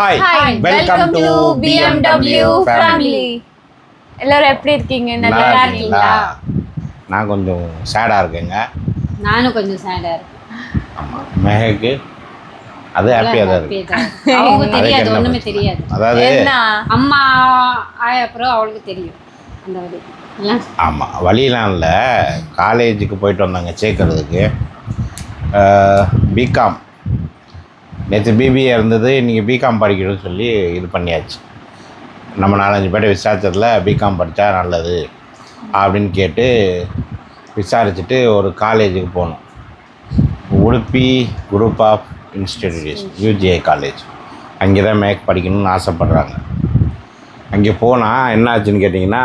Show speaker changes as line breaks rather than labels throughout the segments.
hi welcome to BMW family
எல்லாரும் எப்படி இருக்கீங்க நல்லா இருக்கீங்களா
நான் கொஞ்சம் சேடா இருக்கேங்க
நானும் கொஞ்சம் சேடா இருக்கேன்
ஆமா மேகக்கு அது ஹாப்பியா தான் இருக்கு
அவங்க தெரியாது ஒண்ணுமே தெரியாது அதாவது அம்மா ஆய அப்புறம் அவளுக்கு தெரியும் அந்த வழி
ஆமாம் வழியெலாம் இல்லை காலேஜுக்கு போயிட்டு வந்தாங்க சேர்க்கறதுக்கு பிகாம் நேற்று பிபிஏ இருந்தது இன்றைக்கி பிகாம் படிக்கணும்னு சொல்லி இது பண்ணியாச்சு நம்ம நாலஞ்சு பேர்ட்ட விசாரிச்சதில் பிகாம் படித்தா நல்லது அப்படின்னு கேட்டு விசாரிச்சுட்டு ஒரு காலேஜுக்கு போகணும் Udupi group of institution UGI college அங்கே தான் மேக் படிக்கணும்னு ஆசைப்பட்றாங்க அங்கே போனால் என்ன ஆச்சுன்னு கேட்டிங்கன்னா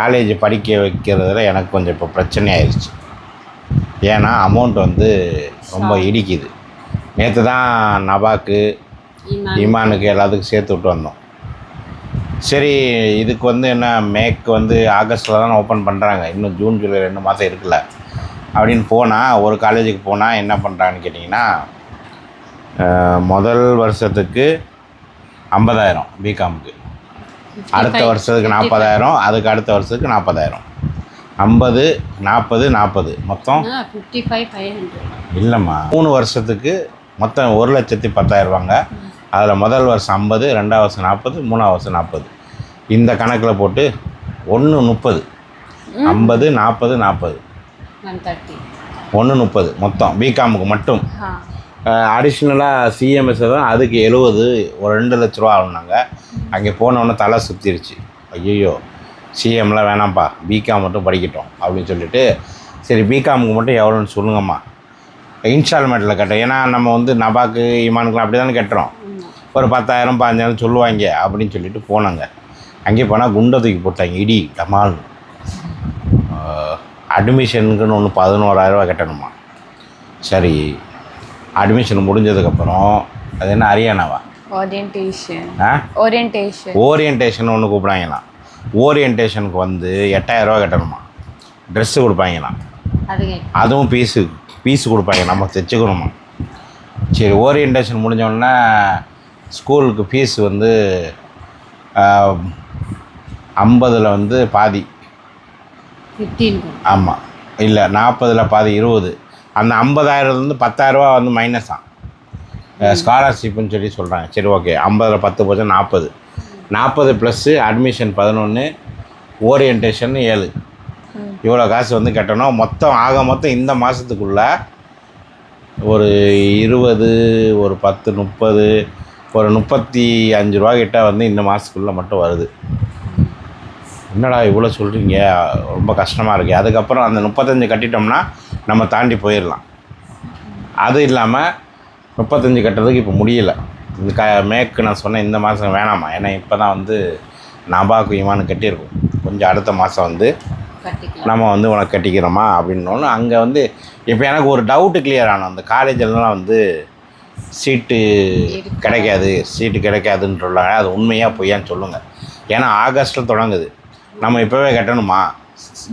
காலேஜ் படிக்க வைக்கிறதுல எனக்கு கொஞ்சம் இப்போ பிரச்சனை ஏன்னா அமௌண்ட் வந்து ரொம்ப இடிக்குது நேற்று தான் நவாக்கு இமானுக்கு எல்லாத்துக்கும் சேர்த்து விட்டு வந்தோம் சரி இதுக்கு வந்து என்ன மேக்கு வந்து ஆகஸ்ட்டில் தான் ஓப்பன் பண்ணுறாங்க இன்னும் ஜூன் ஜூலை ரெண்டு மாதம் இருக்குல்ல அப்படின்னு போனால் ஒரு காலேஜுக்கு போனால் என்ன பண்ணுறாங்கன்னு கேட்டிங்கன்னா முதல் வருஷத்துக்கு ஐம்பதாயிரம் பிகாமுக்கு அடுத்த வருஷத்துக்கு நாற்பதாயிரம் அதுக்கு அடுத்த வருஷத்துக்கு நாற்பதாயிரம் ஐம்பது நாற்பது நாற்பது மொத்தம் இல்லைம்மா மூணு வருஷத்துக்கு மொத்தம் ஒரு லட்சத்தி பத்தாயிரம் ரூபாங்க அதில் முதல் வருஷம் ஐம்பது ரெண்டாவது வருஷம் நாற்பது மூணாவது வருஷம் நாற்பது இந்த கணக்கில் போட்டு ஒன்று முப்பது ஐம்பது நாற்பது நாற்பது ஒன்று முப்பது மொத்தம் பிகாமுக்கு மட்டும் அடிஷ்னலாக சிஎம்எஸ் தான் அதுக்கு எழுபது ஒரு ரெண்டு லட்ச ரூபா ஆகுனாங்க அங்கே போனோடனே தலை சுற்றிருச்சு ஐயோ சிஎம்லாம் வேணாம்ப்பா பிகாம் மட்டும் படிக்கட்டும் அப்படின்னு சொல்லிட்டு சரி பிகாமுக்கு மட்டும் எவ்வளோன்னு சொல்லுங்கம்மா இன்ஸ்டால்மெண்ட்டில் கட்டுறோம் ஏன்னா நம்ம வந்து நபாக்கு இமானுக்குலாம் அப்படி தானே கட்டுறோம் ஒரு பத்தாயிரம் பாஞ்சாயிரம் சொல்லுவாங்க அப்படின்னு சொல்லிட்டு போனாங்க அங்கே போனால் குண்டை தூக்கி போட்டாங்க இடி டமால் அட்மிஷனுக்குன்னு ஒன்று பதினோராயிரரூவா கட்டணுமா சரி அட்மிஷன் முடிஞ்சதுக்கப்புறம் அது என்ன அரியானாவா
ஓரியன்டேஷன் ஆ ஓரியன்டேஷன்
ஓரியன்டேஷன் ஒன்று கூப்பிடாங்களாம் ஓரியன்டேஷனுக்கு வந்து எட்டாயிரரூவா கட்டணுமா ட்ரெஸ்ஸு கொடுப்பாங்கண்ணா அதுவும் பீஸு பீஸ் கொடுப்பாங்க நம்ம தைச்சுக்கணுமா சரி ஓரியன்டேஷன் முடிஞ்சோடனே ஸ்கூலுக்கு ஃபீஸ் வந்து ஐம்பதில் வந்து பாதி ஆமாம் இல்லை நாற்பதில் பாதி இருபது அந்த ஐம்பதாயிரத்துலேருந்து பத்தாயிரரூபா வந்து மைனஸ் தான் ஸ்காலர்ஷிப்புன்னு சொல்லி சொல்கிறாங்க சரி ஓகே ஐம்பதில் பத்து பர்சன்ட் நாற்பது நாற்பது ப்ளஸ்ஸு அட்மிஷன் பதினொன்று ஓரியன்டேஷன் ஏழு இவ்வளோ காசு வந்து கட்டணும் மொத்தம் ஆக மொத்தம் இந்த மாதத்துக்குள்ளே ஒரு இருபது ஒரு பத்து முப்பது ஒரு முப்பத்தி அஞ்சு ரூபா கிட்ட வந்து இந்த மாதத்துக்குள்ளே மட்டும் வருது என்னடா இவ்வளோ சொல்கிறீங்க ரொம்ப கஷ்டமாக இருக்குது அதுக்கப்புறம் அந்த முப்பத்தஞ்சு கட்டிட்டோம்னா நம்ம தாண்டி போயிடலாம் அது இல்லாமல் முப்பத்தஞ்சு கட்டுறதுக்கு இப்போ முடியலை இந்த க மேக்கு நான் சொன்னேன் இந்த மாதம் வேணாமா ஏன்னா இப்போ தான் வந்து நபாக்கு ஈமானு கட்டியிருக்கோம் கொஞ்சம் அடுத்த மாதம் வந்து நம்ம வந்து உனக்கு கட்டிக்கிறோமா அப்படின்னோன்னு அங்கே வந்து இப்போ எனக்கு ஒரு டவுட்டு கிளியர் ஆனோம் அந்த காலேஜில்லாம் வந்து சீட்டு கிடைக்காது சீட்டு கிடைக்காதுன்னு சொல்கிறாங்க அது உண்மையாக பொய்யான்னு சொல்லுங்கள் ஏன்னா ஆகஸ்ட்டில் தொடங்குது நம்ம இப்போவே கட்டணுமா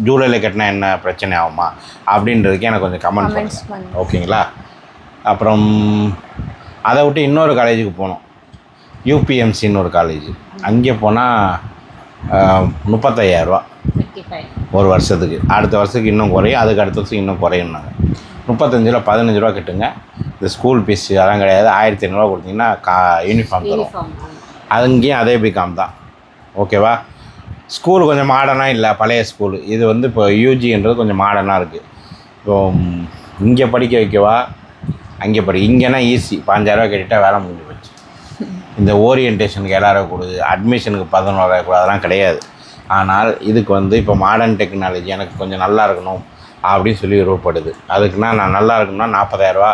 ஜூலையில் கட்டினா என்ன பிரச்சனை ஆகுமா அப்படின்றதுக்கு எனக்கு கொஞ்சம் கமெண்ட் பண்ணுங்கள் ஓகேங்களா அப்புறம் அதை விட்டு இன்னொரு காலேஜுக்கு போனோம் யூபிஎம்சின்னு ஒரு காலேஜ் அங்கே போனால் முப்பத்தையாயிரரூவா ஒரு வருஷத்துக்கு அடுத்த வருஷத்துக்கு இன்னும் குறையும் அதுக்கு அடுத்த வருஷம் இன்னும் குறையும்னாங்க முப்பத்தஞ்சு ரூபா பதினஞ்சு ரூபா கட்டுங்க இந்த ஸ்கூல் ஃபீஸ் அதெல்லாம் கிடையாது ஆயிரத்தி ஐநூறுரூவா கொடுத்தீங்கன்னா கா யூனிஃபார்ம் தரும் அது இங்கேயும் அதே பிகாம் தான் ஓகேவா ஸ்கூல் கொஞ்சம் மாடர்னாக இல்லை பழைய ஸ்கூல் இது வந்து இப்போ யூஜின்றது கொஞ்சம் மாடர்னாக இருக்குது இப்போ இங்கே படிக்க வைக்கவா அங்கே படி இங்கேனா ஈஸி பாஞ்சாயிரரூவா கேட்டுட்டா வேலை முடிஞ்சு போச்சு இந்த ஓரியன்டேஷனுக்கு ஏழாயிரம் கொடுது அட்மிஷனுக்கு பதினோராயிரம் கூட அதெல்லாம் கிடையாது ஆனால் இதுக்கு வந்து இப்போ மாடர்ன் டெக்னாலஜி எனக்கு கொஞ்சம் நல்லா இருக்கணும் அப்படின்னு சொல்லி உருவப்படுது அதுக்குன்னா நான் நல்லா இருக்கணும்னா நாற்பதாயிரரூவா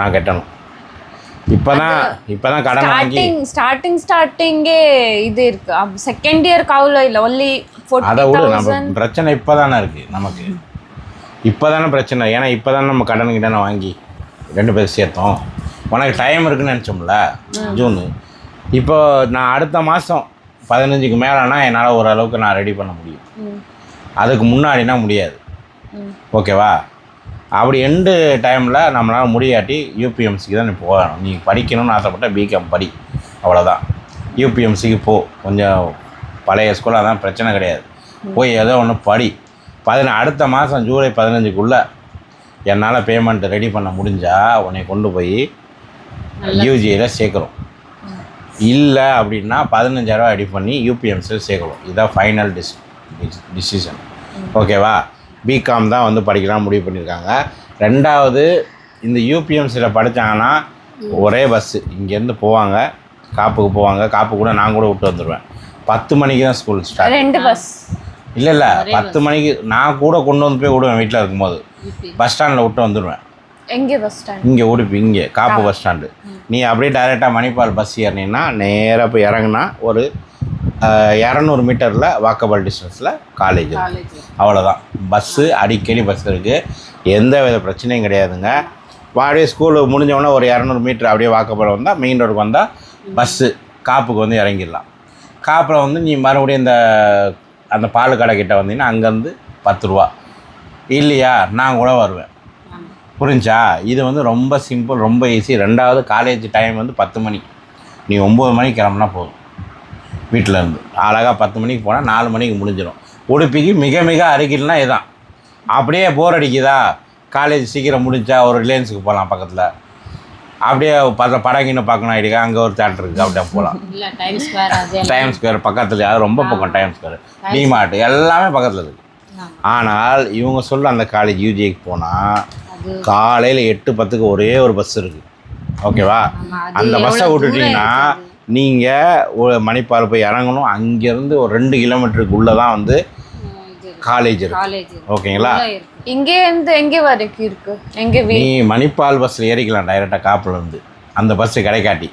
நான் கட்டணும் இப்போதான்
இப்போதான் கடன் வாங்கி ஸ்டார்டிங் ஸ்டார்டிங்கே இது இருக்கு செகண்ட் இயர் கவுல இல்லை ஒன்லி அதை விட நம்ம
பிரச்சனை இப்போ தானே இருக்குது நமக்கு இப்போ தானே பிரச்சனை ஏன்னா இப்போ தானே நம்ம கடன் கிட்ட வாங்கி ரெண்டு பேரும் சேர்த்தோம் உனக்கு டைம் இருக்குன்னு நினச்சோம்ல ஜூனு இப்போ நான் அடுத்த மாதம் பதினஞ்சுக்கு மேலேனா என்னால் ஓரளவுக்கு நான் ரெடி பண்ண முடியும் அதுக்கு முன்னாடினா முடியாது ஓகேவா அப்படி எண்டு டைமில் நம்மளால் முடியாட்டி யூபிஎம்சிக்கு தான் நீ போகணும் நீ படிக்கணும்னு ஆசைப்பட்ட பிகாம் படி அவ்வளோதான் யூபிஎம்சிக்கு போ கொஞ்சம் பழைய ஸ்கூலாக தான் பிரச்சனை கிடையாது போய் ஏதோ ஒன்று படி பதின அடுத்த மாதம் ஜூலை பதினஞ்சுக்குள்ளே என்னால் பேமெண்ட் ரெடி பண்ண முடிஞ்சால் உன்னை கொண்டு போய் யூஜியில் சேர்க்குறோம் இல்லை அப்படின்னா பதினஞ்சாயிரரூவா அடி பண்ணி யூபிஎம்சியில் சேர்க்கணும் இதுதான் ஃபைனல் டிஸ் டிசிஷன் ஓகேவா பிகாம் தான் வந்து படிக்கலாம் முடிவு பண்ணியிருக்காங்க ரெண்டாவது இந்த யூபிஎம்சியில் படித்தாங்கன்னா ஒரே பஸ்ஸு இங்கேருந்து போவாங்க காப்புக்கு போவாங்க காப்பு கூட நான் கூட விட்டு வந்துடுவேன் பத்து மணிக்கு தான் ஸ்கூல் ஸ்டார்ட் ரெண்டு பஸ் இல்லை இல்லை பத்து மணிக்கு நான் கூட கொண்டு வந்து போய் விடுவேன் வீட்டில் இருக்கும்போது பஸ் ஸ்டாண்டில் விட்டு வந்துடுவேன்
எங்கே பஸ் ஸ்டாண்ட்
இங்கே உடுப்பி இங்கே காப்பு பஸ் ஸ்டாண்டு நீ அப்படியே டைரெக்டாக மணிப்பால் பஸ் ஏறினீங்கன்னா நேராக போய் இறங்கினா ஒரு இரநூறு மீட்டரில் வாக்கபிள் டிஸ்டன்ஸில் காலேஜ் அவ்வளோதான் பஸ்ஸு அடிக்கடி பஸ் இருக்குது எந்த வித பிரச்சனையும் கிடையாதுங்க அப்படியே ஸ்கூலு முடிஞ்சவொடனே ஒரு இரநூறு மீட்டர் அப்படியே வாக்கபிள் வந்தால் மெயின் ரோடுக்கு வந்தால் பஸ்ஸு காப்புக்கு வந்து இறங்கிடலாம் காப்பில் வந்து நீ மறுபடியும் இந்த அந்த பால் கடை கிட்டே வந்தீங்கன்னா அங்கேருந்து பத்து ரூபா இல்லையா நான் கூட வருவேன் புரிஞ்சா இது வந்து ரொம்ப சிம்பிள் ரொம்ப ஈஸி ரெண்டாவது காலேஜ் டைம் வந்து பத்து மணி நீ ஒம்பது மணிக்கு கிளம்புனா போதும் வீட்டிலேருந்து அழகாக பத்து மணிக்கு போனால் நாலு மணிக்கு முடிஞ்சிடும் உடுப்பிக்கு மிக மிக அருகில்னா இதுதான் அப்படியே போர் அடிக்குதா காலேஜ் சீக்கிரம் முடிஞ்சா ஒரு ரிலையன்ஸுக்கு போகலாம் பக்கத்தில் அப்படியே பத்த படகின்னு பார்க்கணும் ஆகிடுக்கா அங்கே ஒரு தேட்டர் இருக்குது அப்படியே போகலாம் டைம் ஸ்கொயர் பக்கத்தில் அது ரொம்ப பக்கம் டைம் ஸ்கொயர் டிமார்ட் எல்லாமே பக்கத்தில் இருக்குது ஆனால் இவங்க சொல்ல அந்த காலேஜ் யூஜிக்கு போனால் காலையில் எட்டு பத்துக்கு ஒரே ஒரு பஸ் இருக்குது ஓகேவா அந்த பஸ்ஸை விட்டுட்டிங்கன்னா நீங்கள் மணிப்பால் போய் இறங்கணும் அங்கேருந்து ஒரு ரெண்டு கிலோமீட்டருக்கு உள்ளே தான் வந்து காலேஜ் இருக்கு ஓகேங்களா
இங்கே இருந்து எங்கே வரைக்கும் இருக்கு எங்கே நீ
மணிப்பால் பஸ்ஸில் ஏறிக்கலாம் டைரெக்டாக காப்பில் இருந்து அந்த பஸ்ஸு கிடைக்காட்டி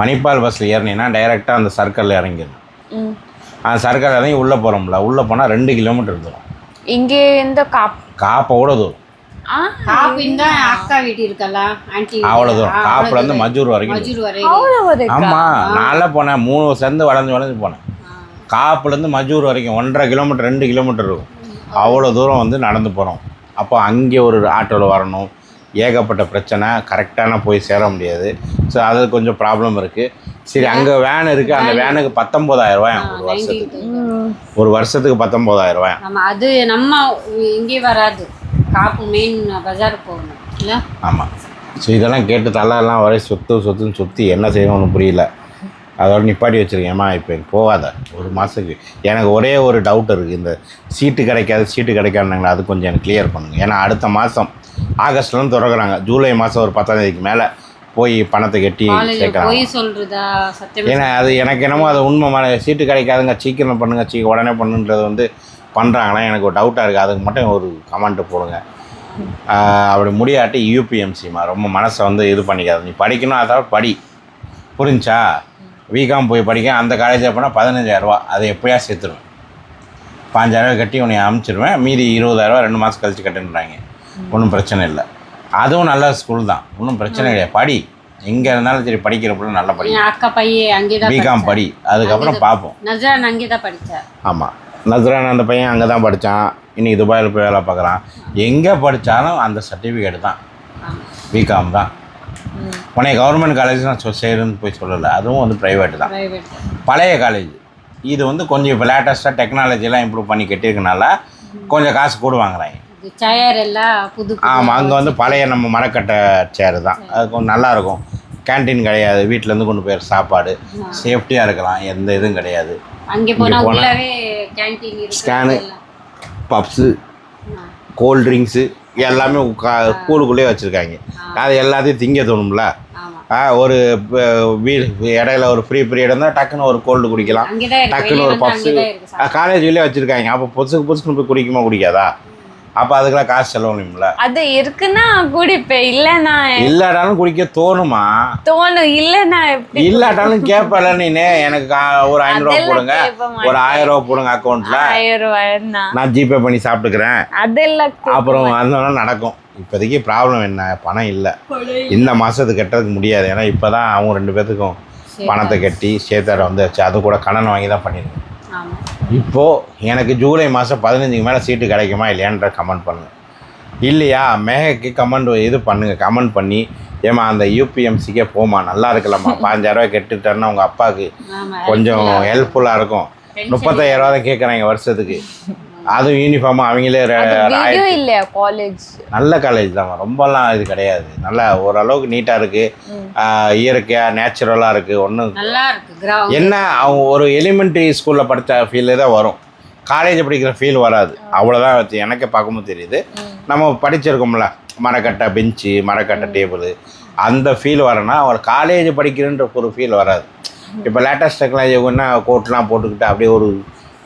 மணிப்பால் பஸ்ஸில் ஏறினீங்கன்னா டைரெக்டாக அந்த சர்க்கிளில் இறங்கிடும் அந்த சர்க்கிள் இறங்கி உள்ளே போகிறோம்ல உள்ளே போனால் ரெண்டு கிலோமீட்டர் தூரம்
இங்கே இந்த
காப் கூட தூரம் தூரம் மஜூர் வரைக்கும் போனேன் மூணு போனேன் மஜூர் வரைக்கும் ஒன்றரை கிலோமீட்டர் ரெண்டு கிலோமீட்டர் இருக்கும் அவ்வளோ தூரம் வந்து நடந்து போகிறோம் அப்போ அங்கே ஒரு ஆட்டோவில் வரணும் ஏகப்பட்ட பிரச்சனை கரெக்டான போய் சேர முடியாது ஸோ அது கொஞ்சம் ப்ராப்ளம் இருக்குது சரி அங்கே வேன் இருக்குது அந்த வேனுக்கு பத்தொம்போதாயிரம் ரூபாய் ஒரு வருஷத்துக்கு ஒரு வருஷத்துக்கு பத்தொம்போதாயிரம் ரூபாய்
அது நம்ம இங்கே வராது காப்பு மெயின் பஜார் போகணும் இல்லை
ஆமாம் ஸோ இதெல்லாம் கேட்டு தலையெல்லாம் ஒரே சொத்து சொத்துன்னு சுற்றி என்ன செய்யணும்னு புரியல அதோட நிப்பாட்டி வச்சுருக்கேம்மா இப்போ போகாத ஒரு மாதத்துக்கு எனக்கு ஒரே ஒரு டவுட் இருக்குது இந்த சீட்டு கிடைக்காது சீட்டு கிடைக்காதுனாங்களா அது கொஞ்சம் எனக்கு கிளியர் பண்ணுங்கள் ஏன்னா அடுத்த மாதம் ஆகஸ்ட்லேருந்து திறக்கிறாங்க ஜூலை மாதம் ஒரு பத்தாம் தேதிக்கு மேலே போய் பணத்தை கட்டி சேர்க்கலாம் ஏன்னா அது எனக்கு என்னமோ அது உண்மை சீட்டு கிடைக்காதுங்க சீக்கிரம் பண்ணுங்க சீக்கிரம் உடனே பண்ணுன்றது வந்து பண்ணுறாங்கன்னா எனக்கு ஒரு டவுட்டாக இருக்குது அதுக்கு மட்டும் ஒரு கமெண்ட்டு போடுங்க அப்படி முடியாட்டி யூபிஎம்சிமா ரொம்ப மனசை வந்து இது பண்ணிக்காது நீ படிக்கணும் அதாவது படி புரிஞ்சா விகாம் போய் படிக்க அந்த காலேஜில் போனால் பதினஞ்சாயிரரூபா அதை எப்போயா சேர்த்துருவேன் பாஞ்சாயிரரூவா கட்டி உன்னை அமுச்சிடுவேன் மீதி இருபதாயிரரூவா ரெண்டு மாதம் கழித்து கட்டுன்றாங்க ஒன்றும் பிரச்சனை இல்லை அதுவும் நல்ல ஸ்கூல் தான் ஒன்றும் பிரச்சனை கிடையாது படி எங்கே இருந்தாலும் சரி படிக்கிறப்போ நல்லா படி
அக்கா பையன் அங்கே தான்
பிகாம் படி அதுக்கப்புறம் பார்ப்போம்
அங்கே தான் படித்தேன்
ஆமாம் நஸ்ரான் அந்த பையன் அங்கே தான் படித்தான் இன்றைக்கி துபாயில் போய் வேலை பார்க்குறான் எங்கே படித்தாலும் அந்த சர்டிஃபிகேட் தான் பிகாம் தான் உனைய கவர்மெண்ட் காலேஜ் நான் சொ சேருன்னு போய் சொல்லலை அதுவும் வந்து ப்ரைவேட் தான் பழைய காலேஜ் இது வந்து கொஞ்சம் இப்போ லேட்டஸ்ட்டாக டெக்னாலஜிலாம் இம்ப்ரூவ் பண்ணி கட்டியிருக்கனால கொஞ்சம் காசு கூட வாங்குறாங்க ஆமாம் அங்கே வந்து பழைய நம்ம மரக்கட்டை சேரு தான் அது கொஞ்சம் நல்லாயிருக்கும் கேன்டீன் கிடையாது வீட்டிலேருந்து கொண்டு போயிடுற சாப்பாடு சேஃப்டியாக இருக்கலாம் எந்த இதுவும் கிடையாது
அங்கே போனால்
ஸ்கேனு பப்ஸு கோல்ட் ட்ரிங்க்ஸு எல்லாமே கூலுக்குள்ளேயே வச்சுருக்காங்க அது எல்லாத்தையும் திங்க தோணும்ல ஒரு வீடு இடையில ஒரு ஃப்ரீ பீரியட் இருந்தால் டக்குன்னு ஒரு கோல்டு குடிக்கலாம் டக்குன்னு ஒரு பப்ஸு காலேஜ் வெளியே வச்சுருக்காங்க அப்போ புதுசுக்கு புதுசுக்குன்னு போய் குடிக்குமா குடிக்காதா அப்போ அதுக்கெல்லாம் காசு செலவழியும்ல
அது இருக்குன்னா குடிப்பேன் இல்லைண்ணா
இல்லாட்டாலும் குடிக்க தோணுமா
தோணும் இல்லைண்ணா
இல்லாட்டாலும் கேப்பல நீனே எனக்கு ஒரு ஐநூறுரூவா போடுங்க ஒரு ஆயிரம் ரூபா போடுங்க அக்கௌண்ட்ல நான் ஜிபே பண்ணி சாப்பிட்டுக்கிறேன் அதெல்லாம் அப்புறம் அதனால நடக்கும் இப்போதைக்கு ப்ராப்ளம் என்ன பணம் இல்லை இந்த மாதத்துக்கு கட்டுறதுக்கு முடியாது ஏன்னா இப்போ தான் அவங்க ரெண்டு பேர்த்துக்கும் பணத்தை கட்டி சேர்த்தாட வந்து அது கூட கடன் வாங்கி தான் பண்ணிடுங்க இப்போது எனக்கு ஜூலை மாதம் பதினஞ்சுக்கு மேலே சீட்டு கிடைக்குமா இல்லையான்ற கமெண்ட் பண்ணுங்கள் இல்லையா மேகக்கு கமெண்ட் இது பண்ணுங்கள் கமெண்ட் பண்ணி ஏமா அந்த யூபிஎம்சிக்கே போமா நல்லா இருக்கலாமா பாஞ்சாயிரரூவா கெட்டுட்டேன்னா உங்கள் அப்பாவுக்கு கொஞ்சம் ஹெல்ப்ஃபுல்லாக இருக்கும் முப்பத்தாயிரரூவா தான் கேட்குறாங்க வருஷத்துக்கு அதுவும் யூனிஃபார்மாக அவங்களே
இல்லையா காலேஜ்
நல்ல காலேஜ் தான் ரொம்பலாம் இது கிடையாது நல்லா ஓரளவுக்கு நீட்டாக இருக்குது இயற்கையாக நேச்சுரலாக இருக்குது ஒன்றும் என்ன அவங்க ஒரு எலிமெண்ட்ரி ஸ்கூலில் படித்த ஃபீலே தான் வரும் காலேஜ் படிக்கிற ஃபீல் வராது அவ்வளோதான் வச்சு எனக்கே பார்க்கும்போது தெரியுது நம்ம படிச்சிருக்கோம்ல மரக்கட்டை பெஞ்சு மரக்கட்டை டேபிள் அந்த ஃபீல் வரனா அவர் காலேஜ் படிக்கிறன்ற ஒரு ஃபீல் வராது இப்போ லேட்டஸ்ட் டெக்னாலஜி ஒன்றா கோட்லாம் போட்டுக்கிட்டு அப்படியே ஒரு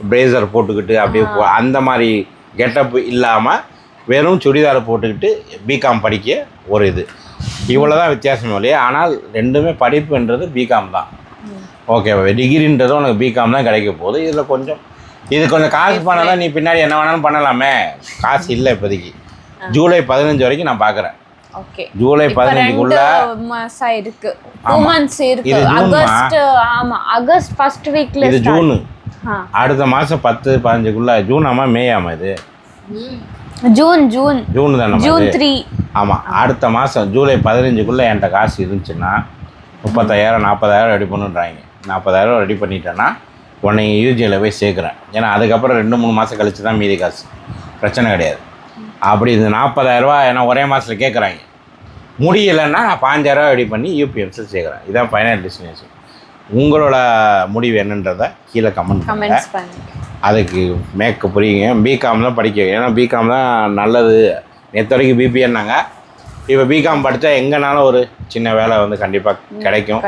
ப்ளேசர் போட்டுக்கிட்டு அப்படியே போ அந்த மாதிரி கெட்டப் இல்லாமல் வெறும் சுடிதார் போட்டுக்கிட்டு பிகாம் படிக்க ஒரு இது இவ்வளோ தான் வித்தியாசமே இல்லையா ஆனால் ரெண்டுமே படிப்புன்றது பிகாம் தான் ஓகே டிகிரின்றதும் உனக்கு பிகாம் தான் கிடைக்க போகுது இதில் கொஞ்சம் இது கொஞ்சம் காசு பண்ணலாம் நீ பின்னாடி என்ன வேணாலும் பண்ணலாமே காசு இல்லை இப்போதைக்கு ஜூலை பதினஞ்சு வரைக்கும் நான் பார்க்குறேன்
ஜூலை பதினஞ்சுக்குள்ள மாசா இருக்கு டூ ஆமாம் ஆகஸ்ட் ஃபர்ஸ்ட்
இது ஜூனு அடுத்த மாதம் பத்து பதினஞ்சுக்குள்ள ஜூன் ஆமா மே ஆமா இது
ஜூன் ஜூன் ஜூன் தானே ஜூன் த்ரீ
ஆமாம் அடுத்த மாதம் ஜூலை பதினஞ்சுக்குள்ளே என்கிட்ட காசு இருந்துச்சுன்னா முப்பத்தாயிரம் நாற்பதாயிரம் ரெடி பண்ணுன்றாங்க நாற்பதாயிரம் ரெடி பண்ணிட்டேன்னா உன்னை யூஜியில் போய் சேர்க்குறேன் ஏன்னா அதுக்கப்புறம் ரெண்டு மூணு மாதம் கழித்து தான் மீதி காசு பிரச்சனை கிடையாது அப்படி இது நாற்பதாயிரரூவா ஏன்னா ஒரே மாதத்தில் கேட்குறாங்க முடியலைன்னா நான் பாஞ்சாயிரரூவா ரெடி பண்ணி யூபிஎம்சி சேர்க்குறேன் இதுதான் ஃபைனல் டெஸ்டினேஷன் உங்களோட முடிவு என்னன்றதை கீழே கமெண்ட் பண்ணுங்க அதுக்கு மேக்க புரியுங்க பிகாம் தான் படிக்க ஏன்னா பிகாம் தான் நல்லது நேற்று வரைக்கும் பிபிஎன்னாங்க இப்போ பிகாம் படித்தா எங்கேனாலும் ஒரு சின்ன வேலை வந்து கண்டிப்பாக கிடைக்கும்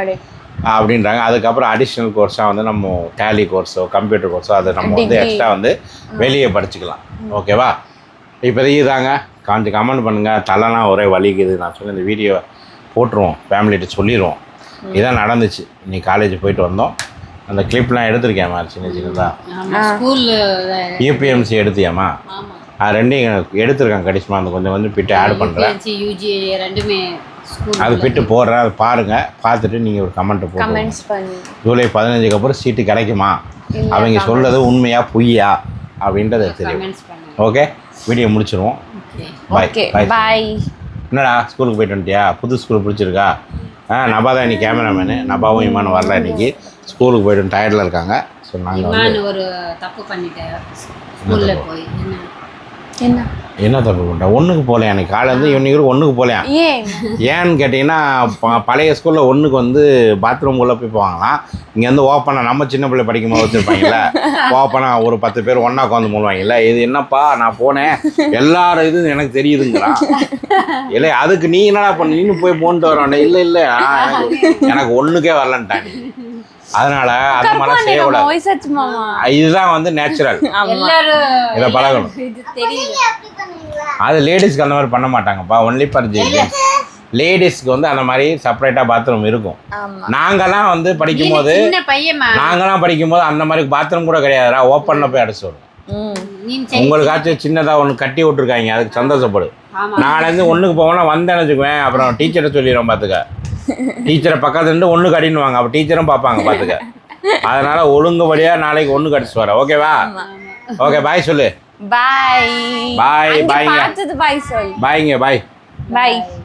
அப்படின்றாங்க அதுக்கப்புறம் அடிஷ்னல் கோர்ஸாக வந்து நம்ம டேலி கோர்ஸோ கம்ப்யூட்டர் கோர்ஸோ அதை நம்ம வந்து எக்ஸ்ட்ரா வந்து வெளியே படிச்சுக்கலாம் ஓகேவா இப்போதைக்கு தாங்க காஞ்சி கமெண்ட் பண்ணுங்கள் தலைலாம் ஒரே வலிக்குது நான் சொல்லி இந்த வீடியோ போட்டுருவோம் ஃபேமிலிகிட்ட சொல்லிடுவோம் இதான் நடந்துச்சு இன்னைக்கு காலேஜ் போயிட்டு வந்தோம் அந்த கிளிப்லாம் எடுத்திருக்கேம்மா சின்ன
சின்னதாக
யூபிஎம்சி எடுத்தியம்மா அது ரெண்டையும் எடுத்திருக்காங்க கடிஷ்மா அந்த கொஞ்சம் கொஞ்சம் பிட்டு ஆட் பண்ணுறேன் அது பிட்டு போடுறேன் அது பாருங்கள் பார்த்துட்டு நீங்கள் ஒரு கமெண்ட் போடுங்க ஜூலை பதினஞ்சுக்கு அப்புறம் சீட்டு கிடைக்குமா அவங்க சொல்றது உண்மையா பொய்யா அப்படின்றது தெரியும் ஓகே வீடியோ முடிச்சிருவோம்
பாய் பாய்
என்னடா ஸ்கூலுக்கு போயிட்டு வந்துட்டியா புது ஸ்கூல் பிடிச்சிருக்கா ஆ நபா தான் இன்னைக்கு கேமராமேனு நபாவும் இமானும் வரல இன்னைக்கு ஸ்கூலுக்கு போய்ட்டு டயர்டில் இருக்காங்க
ஸோ நாங்கள் வந்து ஒரு தப்பு பண்ணிட்டேன் ஸ்கூலில் போய் என்ன என்ன
என்ன தப்பு பண்ணுறா ஒன்றுக்கு போகலையா எனக்கு வந்து இவனுக்கு வரைக்கும் ஒன்றுக்கு போகலையா ஏன்னு கேட்டிங்கன்னா பழைய ஸ்கூலில் ஒன்றுக்கு வந்து பாத்ரூம் உள்ளே போய் போவாங்களாம் இங்கேருந்து ஓப்பனாக நம்ம சின்ன பிள்ளை படிக்கும் போது வச்சுருப்பாங்கல்ல ஓப்பனாக ஒரு பத்து பேர் ஒன்றா உட்காந்து மூடுவாங்கல்ல இது என்னப்பா நான் போனேன் எல்லாரும் இதுவும் எனக்கு தெரியுதுங்கிறான் இல்லை அதுக்கு நீ என்னடா பண்ணு போய் போன்ட்டு வரோன்னே இல்லை இல்லை எனக்கு ஒன்றுக்கே நீ அதனால அந்த
மாதிரி செய்யக்கூடாது
இதுதான் வந்து நேச்சுரல் இதை பழகணும் அது லேடிஸ்க்கு அந்த மாதிரி பண்ண மாட்டாங்கப்பா ஒன்லி ஃபார் ஜெயிலியன்ஸ் லேடிஸ்க்கு வந்து அந்த மாதிரி செப்பரேட்டாக பாத்ரூம் இருக்கும் நாங்கள்லாம் வந்து படிக்கும்போது நாங்களாம் படிக்கும்போது அந்த மாதிரி பாத்ரூம் கூட கிடையாதுடா ஓப்பனில் போய் அடிச்சு விடுவோம் உங்களுக்காச்சும் சின்னதாக ஒன்று கட்டி விட்டுருக்காங்க அதுக்கு சந்தோஷப்படு நாலேருந்து ஒன்றுக்கு போவோம்னா வந்தேன்னு வச்சுக்குவேன் அப்புறம் டீச்சரை சொல்லிடுறோம் பார்த்துக்க டீச்சரை பக்கத்துல இருந்து ஒன்று கடின்னுவாங்க அப்போ டீச்சரும் பார்ப்பாங்க பார்த்துக்க அதனால ஒழுங்கு வழியா நாளைக்கு ஒன்று கடிச்சு வர ஓகேவா ஓகே பாய் சொல்லு பாய் பாய் பாய் பாய்ங்க பாய்
பாய்